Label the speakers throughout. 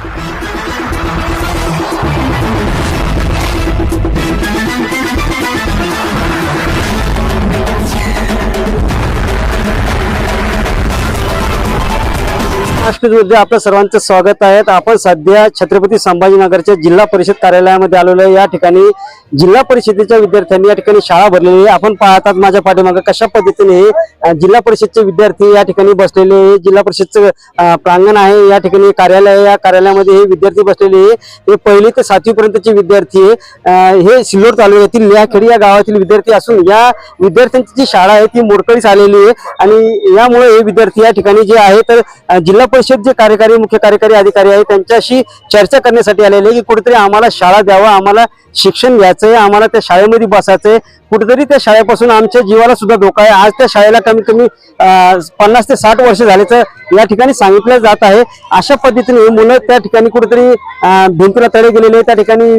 Speaker 1: Thank you. मध्ये आपलं सर्वांचं स्वागत आहे. तर आपण सध्या छत्रपती संभाजीनगरच्या जिल्हा परिषद कार्यालयामध्ये आलेलो आहे. या ठिकाणी जिल्हा परिषदेच्या विद्यार्थ्यांनी या ठिकाणी शाळा भरलेली आहे. आपण पाहतात माझ्या पाठीमागे कशा पद्धतीने जिल्हा परिषदचे विद्यार्थी या ठिकाणी बसलेले आहे. जिल्हा परिषदचं प्रांगण आहे. या ठिकाणी कार्यालय आहे. या कार्यालयामध्ये हे विद्यार्थी बसलेले आहे. हे पहिली ते सातवी पर्यंतचे विद्यार्थी हे सिल्लोड तालुक्यातील लिहाखेडी या गावातील विद्यार्थी असून या विद्यार्थ्यांची जी शाळा आहे ती मोडकळीस आलेली आहे. आणि यामुळे हे विद्यार्थी या ठिकाणी जे आहे तर जिल्हा परिषद जे कार्यकारी मुख्य कार्यकारी अधिकारी आहे त्यांच्याशी चर्चा करण्यासाठी आलेले आहे की कुठेतरी आम्हाला शाळा द्यावा आम्हाला शिक्षण घ्यायचंय आम्हाला त्या शाळेमध्ये बसायचंय. कुठेतरी त्या शाळेपासून आमच्या जीवाला सुद्धा धोका आहे. आज त्या शाळेला कमीत कमी पन्नास ते साठ वर्ष झाल्याचं या ठिकाणी सांगितलं जात आहे. अशा पद्धतीने मुलं त्या ठिकाणी कुठेतरी भिंतीला तडे गेलेले त्या ठिकाणी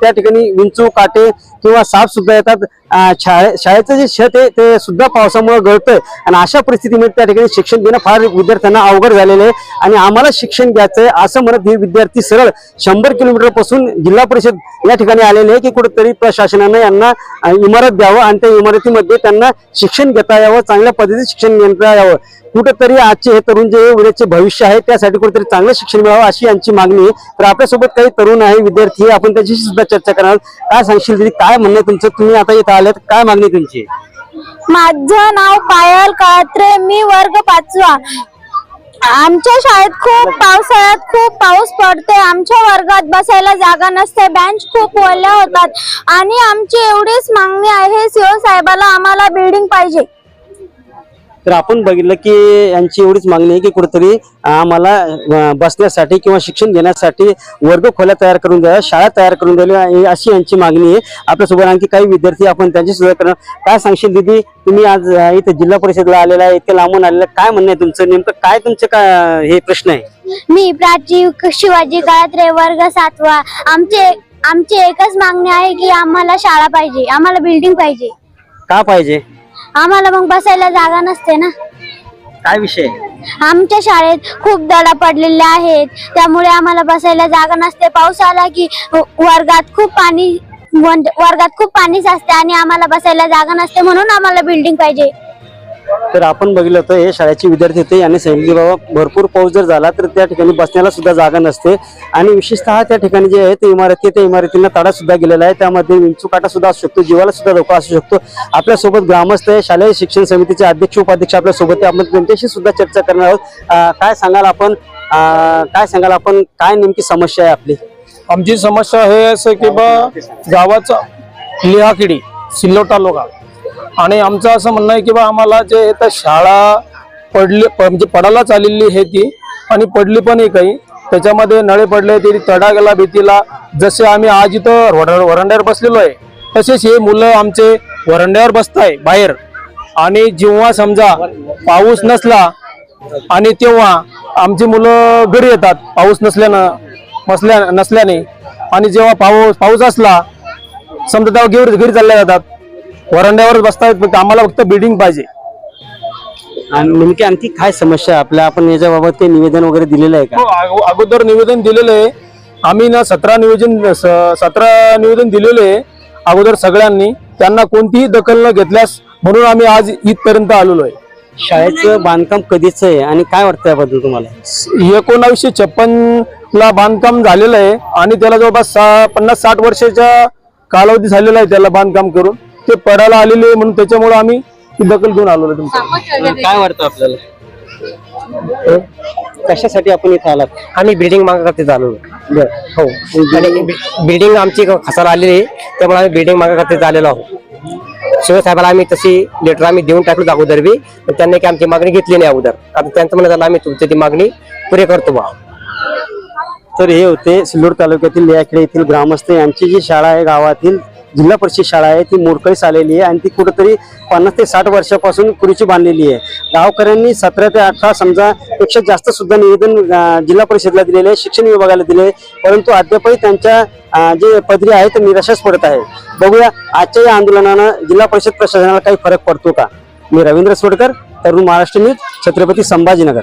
Speaker 1: त्या ठिकाणी विंचू काटे किंवा साप सुद्धा येतात. शाळे शाळेचं जे शेत आहे ते सुद्धा पावसामुळे गळतंय. आणि अशा परिस्थितीमध्ये त्या ठिकाणी शिक्षण देणं फार विद्यार्थ्यांना अवघड झालेलं आहे. आणि आम्हाला शिक्षण घ्यायचंय असं म्हणत हे विद्यार्थी सरळ शंभर किलोमीटरपासून जिल्हा परिषद या ठिकाणी आलेले आहे की कुठेतरी प्रशासनानं यांना इमारत इमारत द्यावं आणि त्या इमारतीमध्ये त्यांना शिक्षण घेता यावं चांगल्या पद्धतीने शिक्षण घेता यावं. कुठंतरी आजचे हे तरुण जे उद्याचे भविष्य आहे त्यासाठी कुठेतरी चांगलं शिक्षण मिळावं अशी यांची मागणी आहे. तर आपल्यासोबत काही तरुण आहे विद्यार्थी आहे आपण त्यांच्याशी सुद्धा चर्चा करणार काय सांगशील तरी काय म्हणणं तुमचं? तुम्ही आता इथं आल्यात. काय मागणी तुमची?
Speaker 2: माझं नाव पायल कात्रे मी वर्ग पाचवा. आमच्या शाळेत खूप पावसाळ्यात खूप पाऊस पडते आमच्या वर्गात बसायला जागा नसते. बेंच खूप ओल्या होतात. आणि आमची एवढीच मागणी आहे सीओ साहेबाला आम्हाला बिल्डिंग पाहिजे.
Speaker 1: तर आपण बघितलं की यांची एवढीच मागणी आहे की कुठेतरी आम्हाला बसण्यासाठी किंवा शिक्षण घेण्यासाठी वर्ग खोल्या तयार करून द्या शाळा तयार करून द्यावी अशी यांची मागणी आहे. आपल्यासोबत आणखी काही विद्यार्थी आपण त्यांची सुद्धा करणार काय सांगशील दीदी? तुम्ही आज इथे जिल्हा परिषदला आलेला आहे इथे लांबून आलेला. काय म्हणणं आहे तुमचं? नेमकं काय तुमचं काय हे प्रश्न आहे?
Speaker 2: मी प्राची शिवाजी काळात्रे वर्ग सातवा. आमचे आमची एकच मागणी आहे की आम्हाला शाळा पाहिजे आम्हाला बिल्डिंग पाहिजे.
Speaker 1: का पाहिजे?
Speaker 2: आम्हाला मग बसायला जागा नसते ना.
Speaker 1: काय विषय?
Speaker 2: आमच्या शाळेत खूप दडा पडलेले आहेत. त्यामुळे आम्हाला बसायला जागा नसते. पाऊस आला की वर्गात खूप पाणी वर्गात खूप पाणी साचते आणि आम्हाला बसायला जागा नसते म्हणून आम्हाला बिल्डिंग पाहिजे.
Speaker 1: तर आपण बघितलं तर हे शाळेचे विद्यार्थी होते. यांनी सांगितले बाबा भरपूर पाऊस जर झाला तर त्या ठिकाणी बसण्याला सुद्धा जागा नसते. आणि विशेषतः त्या ठिकाणी जे आहे ते इमारती त्या इमारतींना तडा सुद्धा गेलेला आहे. त्यामध्ये विंचूकाटा सुद्धा असू शकतो जीवाला सुद्धा धोका असू शकतो. आपल्यासोबत ग्रामस्थ आहे शालेय शिक्षण समितीचे अध्यक्ष उपाध्यक्ष आपल्यासोबत आपण त्यांच्याशी सुद्धा चर्चा करणार आहोत. काय सांगाल आपण? काय सांगाल आपण? काय नेमकी समस्या आहे आपली?
Speaker 3: आमची समस्या हे असं की बा गावाचा लिहाकिडी सिल्लोड तालुका आणि आमचं असं म्हणणं आहे की बा आम्हाला जे आहे शाळा पडली प- म्हणजे पडायलाच आलेली आहे ती आणि पडली पण आहे काही. त्याच्यामध्ये नळे पडले तरी तडा गेला भीतीला जसे आम्ही आज इथं वरं- वरांड्यावर बसलेलो आहे तसेच हे मुलं आमचे वरांड्यावर आहे बाहेर. आणि जेव्हा समजा पाऊस नसला आणि तेव्हा आमची मुलं घरी येतात पाऊस नसल्यानं नसल्या नसल्याने. आणि जेव्हा पाऊस पाऊस असला समजा तेव्हा घरी घरी चालल्या जातात. वरांड्यावर बसतायत फक्त आम्हाला फक्त बिल्डिंग पाहिजे.
Speaker 1: आणि नेमकी आणखी काय समस्या आहे? आपल्या आपण याच्याबाबत ते निवेदन वगैरे दिलेलं आहे
Speaker 3: हो,
Speaker 1: का
Speaker 3: अगो- अगोदर निवेदन दिलेलं आहे. आम्ही ना सतरा नियोजन स- सतरा निवेदन दिलेले आहे अगोदर सगळ्यांनी. त्यांना कोणतीही दखल न घेतल्यास म्हणून आम्ही आज इथपर्यंत आलेलो आहे.
Speaker 1: शाळेचं बांधकाम कधीच आहे आणि काय वाटतं याबद्दल तुम्हाला?
Speaker 3: एकोणावीसशे छप्पन ला बांधकाम झालेलं आहे आणि त्याला जवळपास सा- पन्नास साठ वर्षाच्या कालावधी झालेला आहे त्याला बांधकाम करून. ते पडायला आलेले आहे म्हणून त्याच्यामुळे आम्ही ती दखल घेऊन तुमच्या
Speaker 1: काय वाटतं आपल्याला? कशासाठी आपण इथं आलात?
Speaker 4: आम्ही बिल्डिंग मागाकरते चालू हो. बिल्डिंग आमची खसाला आलेली आहे. त्यामुळे आम्ही बिल्डिंग मागाकरते आलेलो आहोत. शिवसाहेबाला आम्ही तशी लेटर आम्ही देऊन टाकलो अगोदर बी पण त्यांनी काही आमची मागणी घेतली नाही अगोदर. आता त्यांचं म्हणणं झालं आम्ही तुमची ती मागणी पुरे करतो बा
Speaker 1: तर हे होते सिल्लोड तालुक्यातील लियाखेडे येथील ग्रामस्थ यांची जी शाळा आहे गावातील जिल्हा परिषद शाळा आहे ती मोडकळीस आलेली आहे आणि ती कुठंतरी पन्नास ते साठ वर्षापासून पूर्वीची बांधलेली आहे. गावकऱ्यांनी सतरा ते अठरा समजा पेक्षा जास्त सुद्धा निवेदन जिल्हा परिषदला दिलेले आहे शिक्षण विभागाला दिले परंतु अद्यापही त्यांच्या जे पदरी आहे ते निराशाच पडत आहे बघूया आजच्या या आंदोलनानं जिल्हा परिषद प्रशासनाला काही फरक पडतो का? मी रवींद्र सोडकर तरुण महाराष्ट्र न्यूज छत्रपती संभाजीनगर.